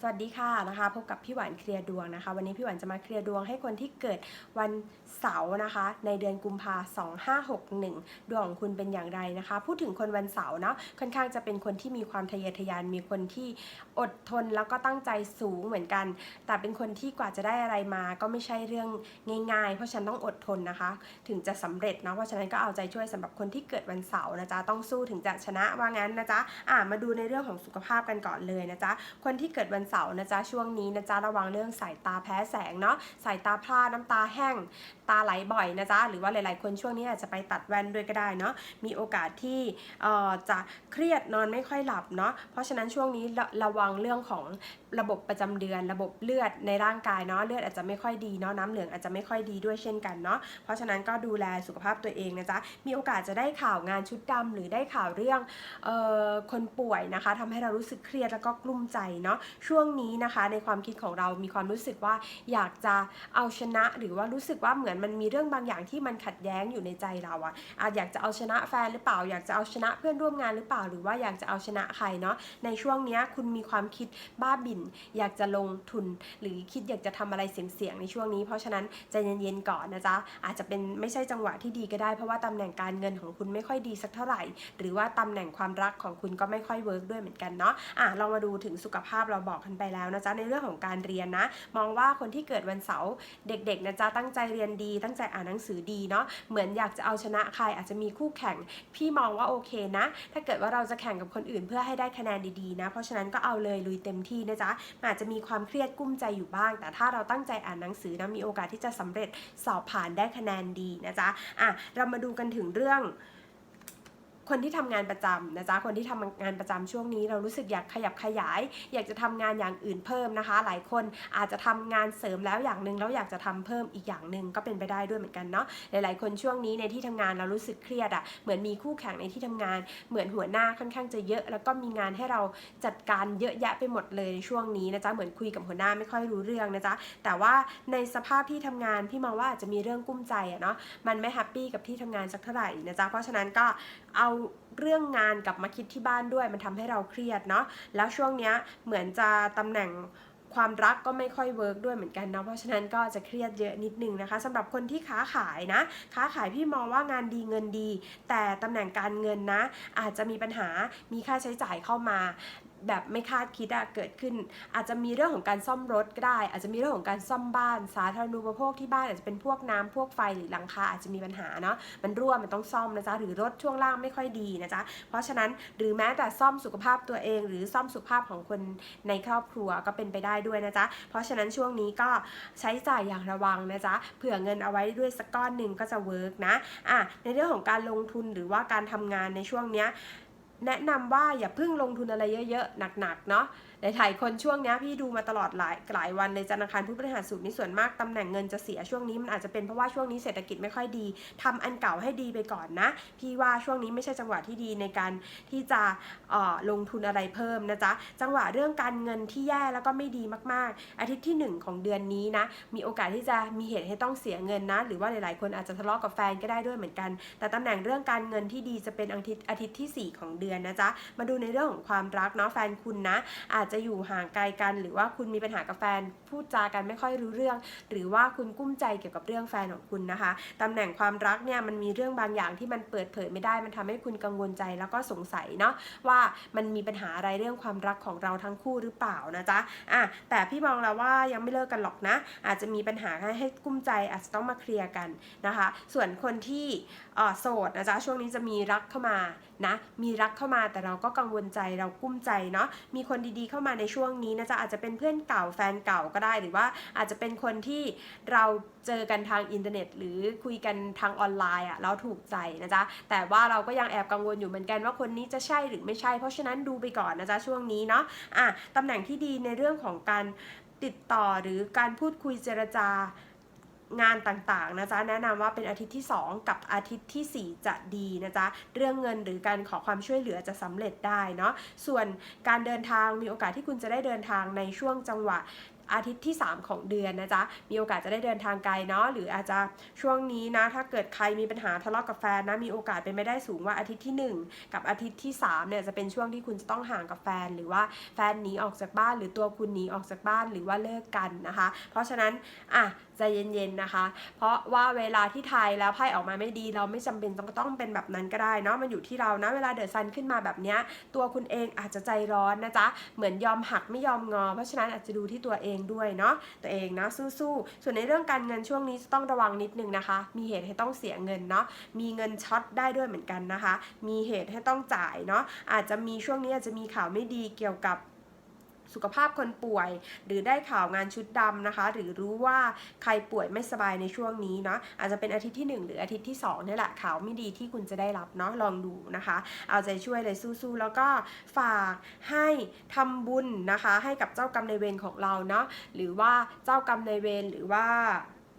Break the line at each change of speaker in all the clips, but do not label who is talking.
สวัสดีค่ะนะคะพบกับพี่หวานเคลียร์ดวงนะคะ วันนี้พี่หวานจะมาเคลียร์ดวงให้คนที่เกิดวันเสาร์นะคะ ในเดือนกุมภา2561ดวงของคุณเป็นอย่างไรนะคะ พูดถึงคนวันเสาร์เนาะค่อนข้างจะเป็นคนที่มีความทะเยอทะยานมีคนที่อดทนแล้วก็ตั้งใจสูงเหมือนกัน แต่เป็นคนที่กว่าจะได้อะไรมาก็ไม่ใช่เรื่องง่ายๆ เพราะฉันต้องอดทนนะคะ ถึงจะสำเร็จเนาะเพราะฉะนั้นก็เอาใจช่วยสำหรับคนที่เกิดวันเสาร์นะจ๊ะต้องสู้ถึงจะชนะว่างั้นนะจ๊ะอะมาดูในเรื่องของสุขภาพกันก่อนเลยนะจ๊ะคนที่เกิดวันเสาร์นะจ๊ะช่วงนี้นะจ๊ะระวังเรื่องสายตาแพ้แสงเนาะสายตาพร่าน้ำตาแห้งตาไหลบ่อยนะจ๊ะหรือว่าหลาย ๆ คนช่วงนี้อาจจะไปตัดแว่นด้วยก็ได้เนาะมีโอกาสที่เอ่อจะเครียดนอนไม่ค่อยหลับเนาะเพราะฉะนั้นช่วงนี้ระระวังเรื่องของ ระบบประจำเดือน ระบบเลือดในร่างกายเนาะเลือดอาจจะไม่ค่อยดีเนาะน้ำเหลืองอาจจะไม่ค่อยดีด้วยเช่นกันเนาะเพราะฉะนั้นก็ดูแลสุขภาพตัวเองนะจ๊ะมีโอกาสจะได้ข่าวงานชุดดำหรือได้ข่าวเรื่องออคนป่วยนะคะทำให้เรารู้สึกเครียดแล้วก็กลุ้มใจเนาะช่วงนี้นะคะ ในความคิดของเรามีความรู้สึกว่าอยากจะเอาชนะ หรือว่ารู้สึกว่าเหมือนมันมีเรื่องบางอย่างที่มันขัดแย้งอยู่ในใจเราอะอาจอยากจะเอาชนะแฟนหรือเปล่า อยากจะเอาชนะเพื่อนร่วมงานหรือเปล่า หรือว่าอยากจะเอาชนะใครเนาะในช่วงนี้คุณมีความคิดบ้าบิ่นอยากจะลงทุน หรือคิดอยากจะทำอะไรเสี่ยงๆในช่วงนี้ เพราะฉะนั้นใจเย็นๆก่อนนะจ๊ะอาจจะเป็นไม่ใช่จังหวะที่ดีก็ได้เพราะว่าตำแหน่งการเงินของคุณไม่ค่อยดีสักเท่าไหร่ หรือว่าตำแหน่งความรักของคุณก็ไม่ค่อยเวิร์กด้วยเหมือนกันเนาะอะเรามาดูถึงสุขภาพเราบอกกันไปแล้วนะจ๊ะในเรื่องของการเรียนนะ มองว่าคนที่เกิดวันเสาร์เด็กๆนะจ๊ะตั้งใจเรียนดี ตั้งใจอ่านหนังสือดีเนาะเหมือนอยากจะเอาชนะใครอาจจะมีคู่แข่ง พี่มองว่าโอเคนะ ถ้าเกิดว่าเราจะแข่งกับคนอื่นเพื่อให้ได้คะแนนดีๆนะ เพราะฉะนั้นก็เอาเลยลุยเต็มที่นะจ๊ะมันอาจจะมีความเครียดกุ้มใจอยู่บ้าง แต่ถ้าเราตั้งใจอ่านหนังสือนะมีโอกาสที่จะสำเร็จสอบผ่านได้คะแนนดีนะจ๊ะอะเรามาดูกันถึงเรื่อง คนที่ทำงานประจำนะจ๊ะคนที่ทำงานประจำช่วงนี้ เรารู้สึกอยากขยับขยาย อยากจะทำงานอย่างอื่นเพิ่มนะคะ หลายคนอาจจะทำงานเสริมแล้วอย่างหนึ่งแล้วอยากจะทำเพิ่มอีกอย่างหนึ่งก็เป็นไปได้ด้วยเหมือนกันเนาะหลายๆ คนช่วงนี้ในที่ทำงานเรารู้สึกเครียดอะ่ะเหมือนมีคู่แข่งในที่ทำงาน เหมือนหัวหน้าค่อนข้างจะเยอะ แล้วก็มีงานให้เราจัดการเยอะแยะไปหมดเลยในช่วงนี้นะจ๊ะเหมือนคุยกับหัวหน้าไม่ค่อยรู้เรื่องนะจ๊ะแต่ว่าในสภาพที่ทำงานพี่มองว่าอาจจะมีเรื่องกุ้มใจอะเนาะมันไม่แฮปปี้กับที่ทำงานสักเท่าไหร่นะจ๊ะเพราะฉะนั้นก็เอาเรื่องงานกลับมาคิดที่บ้านด้วย มันทำให้เราเครียดเนาะแล้วช่วงเนี้ยเหมือนจะตำแหน่งความรักก็ไม่ค่อยเวิร์กด้วยเหมือนกันเนาะเพราะฉะนั้นก็จะเครียดเยอะนิดนึงนะคะสำหรับคนที่ค้าขายนะ ค้าขายพี่มองว่างานดีเงินดี แต่ตำแหน่งการเงินนะ อาจจะมีปัญหามีค่าใช้จ่ายเข้ามา แบบไม่คาดคิดอะเกิดขึ้น อาจจะมีเรื่องของการซ่อมรถก็ได้ อาจจะมีเรื่องของการซ่อมบ้าน สาธารณูปโภคที่บ้านอาจจะเป็นพวกน้ำพวกไฟหรือหลังคาอาจจะมีปัญหาเนาะมันรั่วมันต้องซ่อมนะจ๊ะหรือรถช่วงล่างไม่ค่อยดีนะจ๊ะเพราะฉะนั้นหรือแม้แต่ซ่อมสุขภาพตัวเอง หรือซ่อมสุขภาพของคนในครอบครัวก็เป็นไปได้ด้วยนะจ๊ะเพราะฉะนั้นช่วงนี้ก็ใช้จ่ายอย่างระวังนะจ๊ะเผื่อเงินเอาไว้ด้วยสักก้อนหนึ่งก็จะเวิร์กนะอะในเรื่องของการลงทุนหรือว่าการทำงานในช่วงเนี้ย แนะนำว่าอย่าเพิ่งลงทุนอะไรเยอะๆ หนักๆ เนาะ หลายๆคนช่วงนี้พี่ดูมาตลอดหลายหลายวันเลยจันทร์อังคารพุธพฤหัสศุกร์นี่ส่วนมากตำแหน่งเงินจะเสียช่วงนี้มันอาจจะเป็นเพราะว่าช่วงนี้เศรษฐกิจไม่ค่อยดีทำอันเก่าให้ดีไปก่อนนะ พี่ว่าช่วงนี้ไม่ใช่จังหวะที่ดีในการที่จะออลงทุนอะไรเพิ่มนะจ๊ะจังหวะเรื่องการเงินที่แย่แล้วก็ไม่ดีมากๆ อาทิตย์ที่หนึ่งของเดือนนี้นะมีโอกาสที่จะมีเหตุให้ต้องเสียเงินนะ หรือว่าหลายๆ คนอาจจะทะเลาะกับแฟนก็ได้ด้วยเหมือนกัน แต่ตำแหน่งเรื่องการเงินที่ดีจะเป็นอาทิตย์อาทิตย์ที่ 4 ของเดือนนะจ๊ะมาดูในเรื่องของความรักเนาะแฟนคุณนะอาจจะอยู่ห่างไกลกัน หรือว่าคุณมีปัญหากับแฟนพูดจากันไม่ค่อยรู้เรื่อง หรือว่าคุณกุ้มใจเกี่ยวกับเรื่องแฟนของคุณนะคะตำแหน่งความรักเนี่ยมันมีเรื่องบางอย่างที่มันเปิดเผยไม่ได้ มันทำให้คุณกังวลใจแล้วก็สงสัยเนาะว่ามันมีปัญหาอะไรเรื่องความรักของเราทั้งคู่หรือเปล่านะจ๊ะอะแต่พี่มองแล้วว่ายังไม่เลิกกันหรอกนะ อาจจะมีปัญหาให้ให้กุ้มใจอาจจะต้องมาเคลียร์กันนะคะ ส่วนคนที่โสดนะจ๊ะช่วงนี้จะมีรักเข้ามานะมีรักเข้ามาแต่เราก็กังวลใจเรากุ้มใจเนาะมีคนดีๆเข้าามาในช่วงนี้นะจ๊ะอาจจะเป็นเพื่อนเก่าแฟนเก่าก็ได้ หรือว่าอาจจะเป็นคนที่เราเจอกันทางอินเทอร์เน็ต หรือคุยกันทางออนไลน์อะแล้วถูกใจนะจ๊ะแต่ว่าเราก็ยังแอบกังวลอยู่เหมือนกันว่าคนนี้จะใช่หรือไม่ใช่ เพราะฉะนั้นดูไปก่อนนะจ๊ะช่วงนี้เนาะอะตำแหน่งที่ดีในเรื่องของการติดต่อหรือการพูดคุยเจรจา งานต่างๆนะจ๊ะแนะนำว่าเป็นอาทิตย์ที่ 2 กับอาทิตย์ทีสี่ 4 จะดีนะจ๊ะเรื่องเงินหรือการขอความช่วยเหลือจะสำเร็จได้เนาะส่วนการเดินทางมีโอกาสที่คุณจะได้เดินทางในช่วงจังหวะอาทิตย์ที่ 3 ของเดือนนะจ๊ะ มีโอกาสจะได้เดินทางไกลเนาะ หรืออาจจะช่วงนี้นะ ถ้าเกิดใครมีปัญหาทะเลาะกับแฟนนะ มีโอกาสเป็นไม่ได้สูงว่าอาทิตย์ที่ 1 กับอาทิตย์ที่3เนี่ยจะเป็นช่วงที่คุณจะต้องห่างกับแฟน หรือว่าแฟนหนีออกจากบ้าน หรือตัวคุณหนีออกจากบ้าน หรือว่าเลิกกันนะคะ เพราะฉะนั้น อะ ใจเย็นๆนะคะ เพราะว่าเวลาที่ไทยแล้วไพ่ออกมาไม่ดี เราไม่จำเป็นต้องต้องเป็นแบบนั้นก็ได้เนาะมันอยู่ที่เรานะเวลาเดอะซันขึ้นมาแบบเนี้ยตัวคุณเองอาจจะใจร้อนนะจ๊ะเหมือนยอมหักไม่ยอมงอ เพราะฉะนั้นอาจจะดูที่ตัวเองด้วยเนาะตัวเองนะสู้ๆส่วนในเรื่องการเงินช่วงนี้จะต้องระวังนิดนึงนะคะ มีเหตุให้ต้องเสียเงินเนาะมีเงินช็อตได้ด้วยเหมือนกันนะคะ มีเหตุให้ต้องจ่ายเนาะอาจจะมีช่วงนี้อาจจะมีข่าวไม่ดีเกี่ยวกับ สุขภาพคนป่วย หรือได้ข่าวงานชุดดำนะคะ หรือรู้ว่าใครป่วยไม่สบายในช่วงนี้เนาะอาจจะเป็นอาทิตย์ที่ 1 หรืออาทิตย์ที่2นี่แหละข่าวไม่ดีที่คุณจะได้รับเนาะลองดูนะคะ เอาใจช่วยเลยสู้ๆแล้วก็ฝากให้ทำบุญนะคะ ให้กับเจ้ากรรมในเวรของเราเนาะหรือว่าเจ้ากรรมในเวรหรือว่า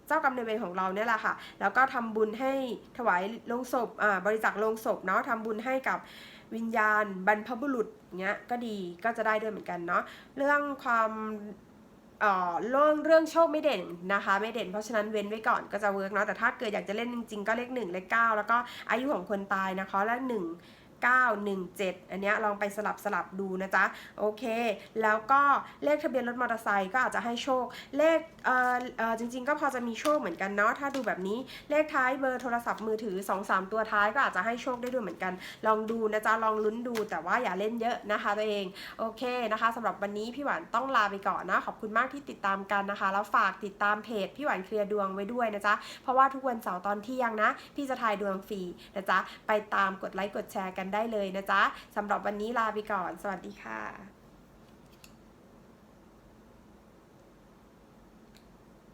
เจ้ากรรมนายเวรของเราเนี่ยแหละค่ะ แล้วก็ทำบุญให้ถวายลงศพบริจาคลงศพเนาะทำบุญให้กับ วิญญาณ บรรพบุรุษเงี้ยก็ดีก็จะได้ด้วยเหมือนกันเนาะเรื่องความเอ่อเรื่องเรื่องโชคไม่เด่นนะคะไม่เด่นเพราะฉะนั้นเว้นไว้ก่อนก็จะเวิร์กเนาะแต่ถ้าเกิดอยากจะเล่นจริงๆ ก็เลขหนึ่งเลขเก้าแล้วก็อายุของคนตายนะคะและ1 9 1 7 อันเนี้ยลองไปสลับสลับดูนะจ๊ะ โอเค แล้วก็เลขทะเบียนรถมอเตอร์ไซค์ก็อาจจะให้โชค เลขเอ่อเอ่อจริง ๆ ก็พอจะมีโชคเหมือนกันเนาะถ้าดูแบบนี้เลขท้ายเบอร์โทรศัพท์มือถือ 2-3 ตัวท้ายก็อาจจะให้โชคได้ด้วยเหมือนกัน ลองดูนะจ๊ะ ลองลุ้นดูแต่ว่าอย่าเล่นเยอะนะคะตัวเองโอเคนะคะสำหรับวันนี้พี่หวานต้องลาไปก่อนนะขอบคุณมากที่ติดตามกันนะคะ แล้วฝากติดตามเพจพี่หวานเคลียร์ดวงไว้ด้วยนะจ๊ะเพราะว่าทุกวันเสาร์ตอนเที่ยงนะ พี่จะทายดวงฟรีนะจ๊ะไปตามกดไลค์กดแชร์กันได้เลยนะจ๊ะสำหรับวันนี้ลาไปก่อน สวัสดีค่ะ